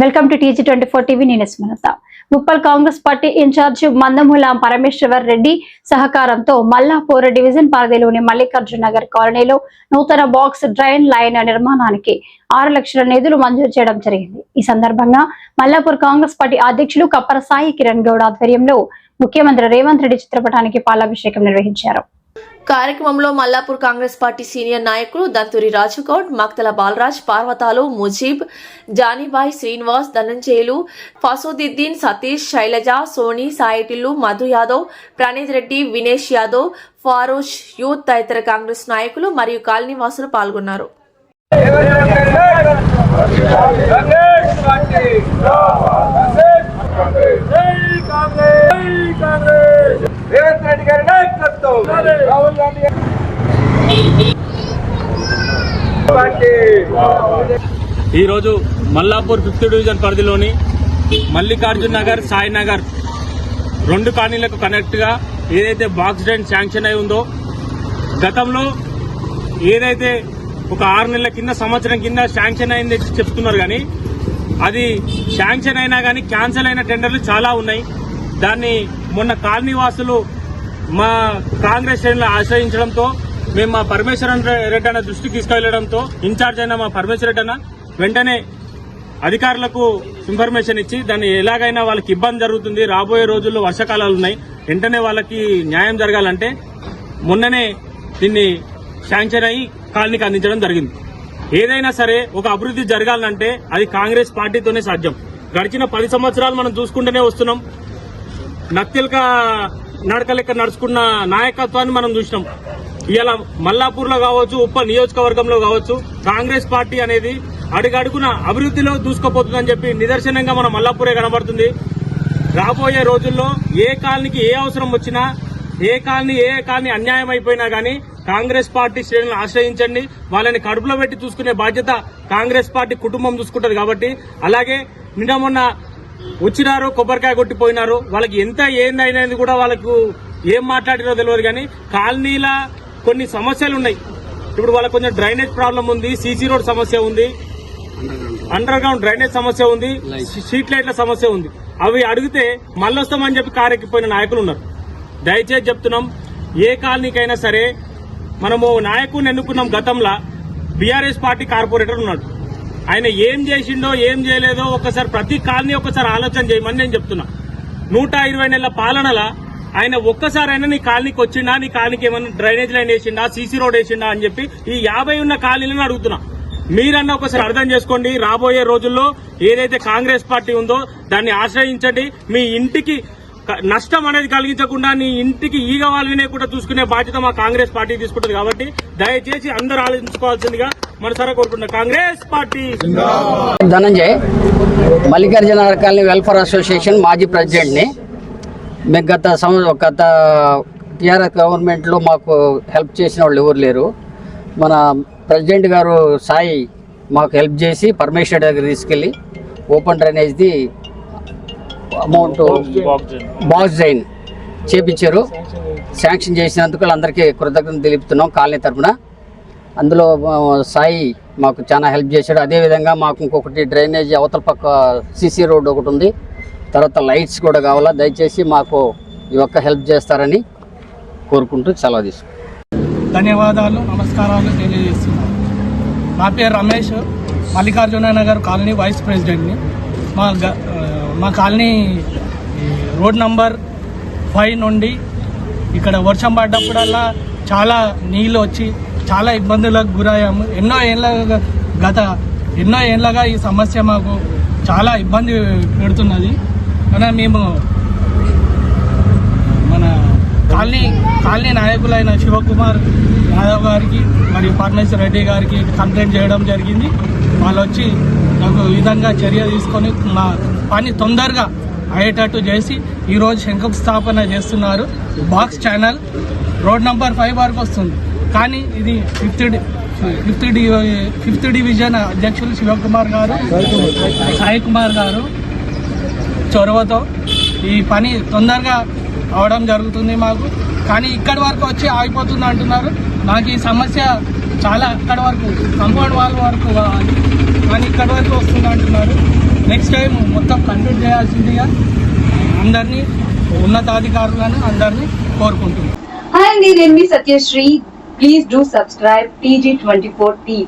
Welcome to TG twenty four TV నేను Smaratha Uppal Congress party in-charge Mandamula Parameshwar Reddy సహకారంతో Mallapur division పరిధిలోని మల్లికార్జున నగర్ కాలనీలో నూతన బాక్స్ డ్రైన్ లైన్ నిర్మాణానికి ఆరు లక్షల నిధులు మంజూరు చేయడం జరిగింది. ఈ సందర్భంగా మల్లాపూర్ కాంగ్రెస్ పార్టీ అధ్యక్షులు కప్పర సాయి కిరణ్ గౌడ్ ఆధ్వర్యంలో ముఖ్యమంత్రి రేవంత్ రెడ్డి చిత్రపటానికి పాలాభిషేకం నిర్వహించారు. కార్యక్రమంలో మల్లాపూర్ కాంగ్రెస్ పార్టీ సీనియర్ నాయకులు దంతూరి రాజుగౌడ్ మక్తల బాలరాజ్ పార్వతాలు ముజీబ్ జానీబాయ్ శ్రీనివాస్ ధనంజయులు ఫసోదిద్దీన్ సతీష్ శైలజ సోని సాయిటిల్లు మధు యాదవ్ ప్రణీత్ రెడ్డి వినేష్ యాదవ్ ఫారూష్ యూత్ తదితర కాంగ్రెస్ నాయకులు మరియు కాలనీవాసులు పాల్గొన్నారు. కాంగ్రెస్ పార్టీ కాంగ్రెస్ కాంగ్రెస్ రేవంత్ రెడ్డి గారి నాయకత్వం రాహుల్ గాంధీ ఈరోజు మల్లాపూర్ ఫిఫ్త్ డివిజన్ పరిధిలోని మల్లికార్జున్ నగర్ సాయి నగర్ రెండు కాలనీలకు కనెక్ట్గా ఏదైతే బాక్స్ డ్రైన్ శాంక్షన్ అయి ఉందో గతంలో ఏదైతే ఒక ఆరు నెలల కింద సంవత్సరం కింద శాంక్షన్ అయింది చెప్తున్నారు కానీ అది శాంక్షన్ అయినా కానీ క్యాన్సిల్ అయిన టెండర్లు చాలా ఉన్నాయి. దాన్ని మొన్న కాలనీ వాసులు మా కాంగ్రెస్ శ్రేణులు ఆశ్రయించడంతో మేము మా పరమేశ్వరన్ రెడ్డి అన్న దృష్టికి తీసుకెళ్ళడంతో ఇన్ఛార్జ్ అయిన మా పరమేశ్వర రెడ్డి అన్న వెంటనే అధికారులకు ఇన్ఫర్మేషన్ ఇచ్చి దాన్ని ఎలాగైనా వాళ్ళకి ఇబ్బంది జరుగుతుంది రాబోయే రోజుల్లో వర్షాకాలాలు ఉన్నాయి వెంటనే వాళ్ళకి న్యాయం జరగాలంటే మొన్ననే దీన్ని శాంక్షన్ అయ్యి కాలనీకి అందించడం జరిగింది. ఏదైనా సరే ఒక అభివృద్ధి జరగాలంటే అది కాంగ్రెస్ పార్టీతోనే సాధ్యం. గడిచిన పది సంవత్సరాలు మనం చూసుకుంటూనే వస్తున్నాం. నక్తిల్క నడక లెక్క నడుచుకున్న నాయకత్వాన్ని మనం చూసినాం. ఇవాళ మల్లాపూర్లో కావచ్చు ఉప్ప నియోజకవర్గంలో కావచ్చు కాంగ్రెస్ పార్టీ అనేది అడుగడుగున అభివృద్ధిలో దూసుకుపోతుందని చెప్పి నిదర్శనంగా మన మల్లాపూరే కనబడుతుంది. రాబోయే రోజుల్లో ఏ కాలనీకి ఏ అవసరం వచ్చినా ఏ కాలనీ ఏ కాలనీ అన్యాయం అయిపోయినా గానీ కాంగ్రెస్ పార్టీ శ్రేణులను ఆశ్రయించండి. వాళ్ళని కడుపులో పెట్టి చూసుకునే బాధ్యత కాంగ్రెస్ పార్టీ కుటుంబం చూసుకుంటది కాబట్టి. అలాగే నిన్న మొన్న వచ్చినారు కొబ్బరికాయ కొట్టిపోయినారు. వాళ్ళకి ఎంత ఏంది అనేది కూడా వాళ్ళకు ఏం మాట్లాడినో తెలియదు కానీ కాలనీల కొన్ని సమస్యలు ఉన్నాయి. ఇప్పుడు వాళ్ళకి కొంచెం డ్రైనేజ్ ప్రాబ్లం ఉంది సీసీ రోడ్ సమస్య ఉంది అండర్ గ్రౌండ్ డ్రైనేజ్ సమస్య ఉంది స్ట్రీట్ లైట్ల సమస్య ఉంది. అవి అడిగితే మళ్ళొస్తామని చెప్పి కారెక్కిపోయిన నాయకులు ఉన్నారు. దయచేసి చెప్తున్నాం ఏ కాలనీకైనా సరే మనము నాయకుడిని ఎన్నుకున్నాం గతంలో బీఆర్ఎస్ పార్టీ కార్పొరేటర్ ఉన్నాడు. ఆయన ఏం చేసిండో ఏం చేయలేదో ఒకసారి ప్రతి కాలనీ ఒకసారి ఆలోచన చేయమని నేను చెప్తున్నా. నూట ఇరవై నెలల పాలనల ఆయన ఒక్కసారైనా నీ కాలనీకి వచ్చిండా నీ కాలనీకి ఏమైనా డ్రైనేజ్ లైన్ వేసిండా సీసీ రోడ్ వేసిండా అని చెప్పి ఈ యాభై ఉన్న కాలనీలను అడుగుతున్నా. మీరన్నా ఒకసారి అర్థం చేసుకోండి రాబోయే రోజుల్లో ఏదైతే కాంగ్రెస్ పార్టీ ఉందో దాన్ని ఆశ్రయించండి. మీ ఇంటికి నష్టం అనేది కలిగించకుండా నీ ఇంటికి ఈగ వాళ్ళనే కూడా చూసుకునే బాధ్యత మా కాంగ్రెస్ పార్టీ తీసుకుంటుంది కాబట్టి దయచేసి అందరూ ఆలోచించుకోవాల్సిందిగా మనసారా కోరుకుంటున్నా. Congress party! Dhananjay Mallikarjuna colony welfare association మాజీ ప్రెసిడెంట్ని. మేము గత సంవత్సరం గత టీఆర్ఎస్ గవర్నమెంట్లో మాకు హెల్ప్ చేసిన వాళ్ళు ఎవరు లేరు. మన ప్రెసిడెంట్ గారు సాయి మాకు హెల్ప్ చేసి పరమేశ్వర్ దగ్గర తీసుకెళ్ళి ఓపెన్ డ్రైనేజ్ది అమౌంట్ బాక్స్ జైన్ చేపించారు. శాంక్షన్ చేసినందుకు వాళ్ళందరికీ కృతజ్ఞతలు తెలుపుతున్నాం కాలనీ తరపున. అందులో సాయి మాకు చాలా హెల్ప్ చేశాడు. అదేవిధంగా మాకు ఇంకొకటి డ్రైనేజ్ అవతల పక్క సీసీ రోడ్ ఒకటి ఉంది. తర్వాత లైట్స్ కూడా కావాలా? దయచేసి మాకు ఈ ఒక్క హెల్ప్ చేస్తారని కోరుకుంటూ సెలవు తీసుకుంటాం ధన్యవాదాలు నమస్కారాలు తెలియజేస్తున్నాను. నా పేరు రమేష్. మల్లికార్జున నగర్ కాలనీ వైస్ ప్రెసిడెంట్ని. మా మా కాలనీ రోడ్ నంబర్ ఫైవ్ నుండి ఇక్కడ వర్షం పడ్డప్పుడల్లా చాలా నీళ్ళు వచ్చి చాలా ఇబ్బందులకు గురయ్యాము. ఎన్నో ఏళ్ళగా గత ఎన్నో ఏళ్ళగా ఈ సమస్య మాకు చాలా ఇబ్బంది పెడుతున్నది. కానీ మేము కాలనీ కాలనీ నాయకులైన శివకుమార్ యాదవ్ గారికి మరియు పరమేశ్వర రెడ్డి గారికి కంప్లైంట్ చేయడం జరిగింది. వాళ్ళు వచ్చి నాకు విధంగా చర్య తీసుకొని మా పని తొందరగా అయ్యేటట్టు చేసి ఈరోజు శంకుస్థాపన చేస్తున్నారు. Box channel road number five వరకు వస్తుంది. కానీ ఇది fifth fifth D fifth division అధ్యక్షులు శివకుమార్ గారు సాయి కుమార్ గారు చొరవతో ఈ పని తొందరగా అవడం జరుగుతుంది మాకు. కానీ ఇక్కడి వరకు వచ్చి ఆగిపోతుంది అంటున్నారు. నాకు ఈ సమస్య చాలా అక్కడి వరకు కంపౌండ్ వాళ్ళ వరకు కావాలి కానీ ఇక్కడి వరకు వస్తుంది అంటున్నారు. నెక్స్ట్ టైం మొత్తం కంప్లీట్ చేయాల్సిందిగా అందరినీ ఉన్నతాధికారులను అందరినీ కోరుకుంటున్నాను Hi, అండి నేను మీ Satyasri. Please do subscribe TG twenty four TV